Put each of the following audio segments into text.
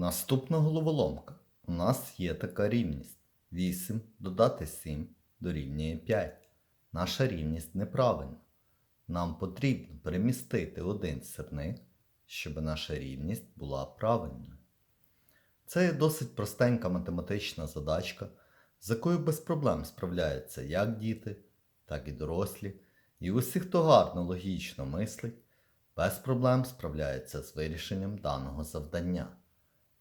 Наступна головоломка. У нас є така рівність. 8 додати 7 дорівнює 5. Наша рівність неправильна. Нам потрібно перемістити один сирник, щоб наша рівність була правильною. Це є досить простенька математична задачка, з якою без проблем справляються як діти, так і дорослі, і усі, хто гарно логічно мислить, без проблем справляються з вирішенням даного завдання.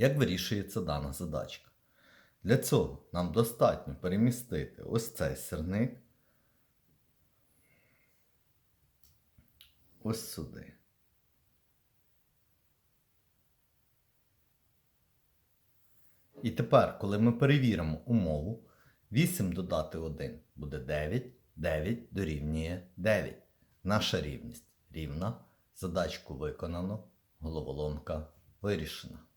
Як вирішується дана задачка? Для цього нам достатньо перемістити ось цей сирник ось сюди. І тепер, коли ми перевіримо умову, 8 додати 1 буде 9, 9 дорівнює 9. Наша рівність рівна. Задачку виконано, головоломка вирішена.